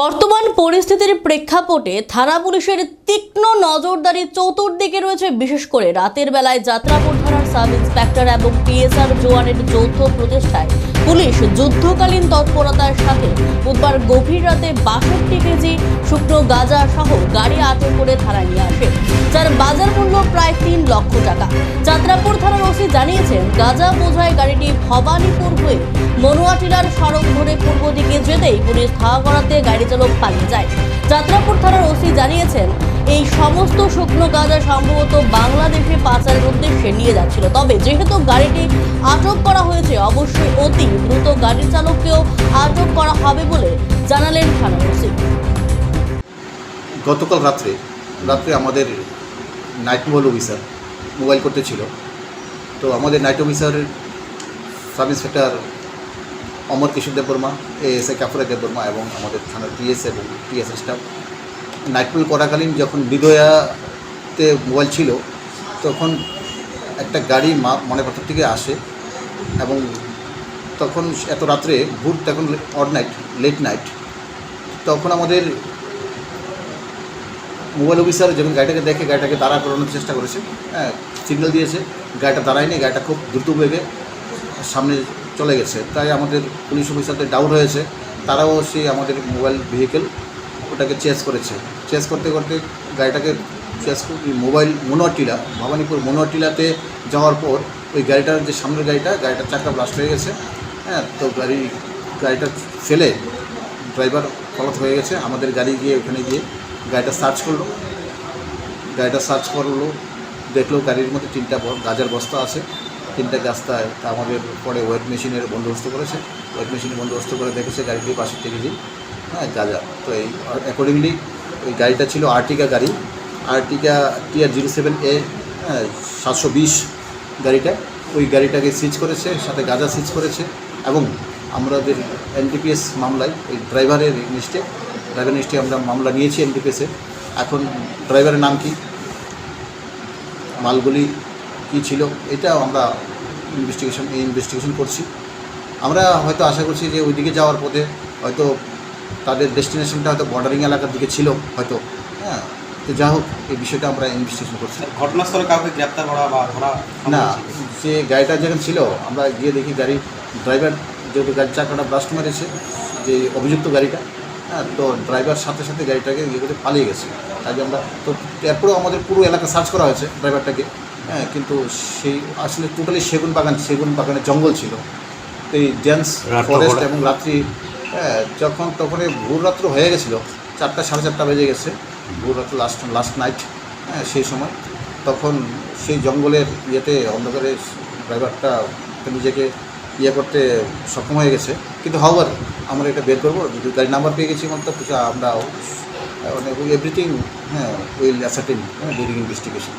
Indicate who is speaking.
Speaker 1: বর্তমান পরিস্থিতির প্রেক্ষাপটে থানা পুলিশের তীক্ষ্ণ নজরদারি চতুর্দিকে রয়েছে, বিশেষ করে রাতের বেলায় যাত্রাপুর থানার সাব ইন্সপেক্টর এবং পিএসআর জোয়ানের যৌথ প্রচেষ্টায় পুলিশ যুদ্ধকালীন তৎপরতার সাথে বুধবার গভীর রাতে বাষট্টি কেজি শুকনো গাঁজা সহ গাড়ি আটক করে থানায় নিয়ে আসে, যার বাজার মূল্য প্রায় তিন লক্ষ টাকা। যাত্রাপুর থানার ওসি জানিয়েছেন, গাঁজা বোঝায় গাড়িটি ভবানীপুর হয়ে মনুয়াটিলার সড়ক ধরে পূর্ব পুলিশ ধাওয়া করাতে গাড়ি চালক পালিয়ে যায়। যাত্রাপুর থানার ওসি জানিয়েছেন, এই সমস্ত শুকনো গাঁজা সম্ভবত বাংলাদেশে পাচারের উদ্দেশ্যে নিয়ে যাচ্ছিল। তবে যেহেতু গাড়িটি আটক করা হয়েছে, অবশ্যই অতি দ্রুত গাড়ির চালককেও আটক করা হবে বলে জানালেন থানার ওসি।
Speaker 2: গতকাল রাত্রে রাত্রে আমাদের নাইট মোবাইল অফিসার মোবাইল করতে ছিল তো আমাদের night officer sub inspector Amar Kishore Debbarma ASI Kafura Debbarma এবং আমাদের থানার পিএস এবং পিএস স্টাফ নাইট মোবাইল করাকালীন যখন বিদয়াতে মোবাইল ছিল, তখন একটা গাড়ি মা মনেপাথর থেকে আসে এবং তখন এত রাত্রে ভোর তখন অড নাইট, লেট নাইট। তখন আমাদের মোবাইল অফিসার যখন গাড়িটাকে দেখে, গাড়িটাকে দাঁড়া করানোর চেষ্টা করেছে হ্যাঁ সিগন্যাল দিয়েছে, গাড়িটা দাঁড়ায়নি, গাড়িটা খুব দ্রুত বেগে সামনে চলে গেছে। তাই আমাদের পুলিশ অফিসারদের ডাউট হয়েছে। তারাও সেই আমাদের মোবাইল ভেহিকেল ওটাকে চেস করেছে। চেস করতে করতে গাড়িটাকে চেস মোবাইল মনোয়াটিলা, ভবানীপুর মনোয়াটিলাতে যাওয়ার পর ওই গাড়িটার যে সামনের গাড়িটা গাড়িটার চাকা ব্লাস্ট হয়ে গেছে। হ্যাঁ তো গাড়ি, গাড়িটা ফেলে ড্রাইভার ফলত হয়ে গেছে। আমাদের গাড়ি গিয়ে ওখানে গিয়ে গাড়িটা সার্চ করল। গাড়িটা সার্চ করল, দেখল গাড়ির মধ্যে তিনটা গাজার বস্তা আছে। তিনটা রাস্তায় তা আমাদের পরে ওয়েট মেশিনের বন্দোবস্ত করেছে। ওয়েট মেশিনের বন্দোবস্ত করে দেখেছে গাড়িটি থেকে যে হ্যাঁ গাজা তো এই অ্যাকর্ডিংলি ওই গাড়িটা ছিল আর্টিকা গাড়ি। Ertiga TR zero seven A সাতশো বিশ গাড়িটা। ওই গাড়িটাকে সিজ করেছে, সাথে গাজা সিজ করেছে। এবং আমাদের এনডিপিএস মামলায় ওই ড্রাইভারের নিশ্চে ড্রাইভার নিশ্চে আমরা মামলা নিয়েছি এনডিপিএসে এখন ড্রাইভারের নাম কি? মালগুলি কি ছিল এটাও আমরা ইনভেস্টিগেশন ইনভেস্টিগেশন করছি। আমরা হয়তো আশা করছি যে ওইদিকে যাওয়ার পথে হয়তো তাদের ডেস্টিনেশনটা হয়তো বর্ডারিং এলাকার দিকে ছিল হয়তো। হ্যাঁ তো যা হোক এই বিষয়টা আমরা ইনভেস্টিগেশন করছি।
Speaker 3: ঘটনাস্থলে কাউকে গ্রেপ্তার করা বা ধরা
Speaker 2: না যে গাড়িটা যেখানে ছিল আমরা গিয়ে দেখি গাড়ির ড্রাইভার যেহেতু গাড়ির চাকাটা ব্লাস্ট মেরেছে যে অভিযুক্ত গাড়িটা হ্যাঁ তো ড্রাইভার সাথে সাথে গাড়িটাকে ইয়ে করে পালিয়ে গেছে। তাই আমরা তো এরপরেও আমাদের পুরো এলাকা সার্চ করা হয়েছে ড্রাইভারটাকে হ্যাঁ কিন্তু সেই আসলে টোটালি সেগুন বাগান সেগুন বাগানে জঙ্গল ছিল। তো এই ডেন্স
Speaker 3: রাত্র
Speaker 2: ফরেস্ট এবং রাত্রি হ্যাঁ যখন তখন ভোর রাত্র হয়ে গেছিল চারটা সাড়ে চারটা বেজে গেছে ভোর রাত্র লাস্ট লাস্ট নাইট হ্যাঁ সেই সময়। তখন সেই জঙ্গলের ইয়েতে অন্ধকারে ড্রাইভারটা নিজেকে ইয়ে করতে সক্ষম হয়ে গেছে। কিন্তু হাওয়ার আমরা এটা বের করব যদি গাড়ি নাম্বার পেয়ে গেছি মানে তো আমরা মানে এভরিথিং হ্যাঁ উইল অ্যাসার্টেন হ্যাঁ ডিউরিং ইনভেস্টিগেশন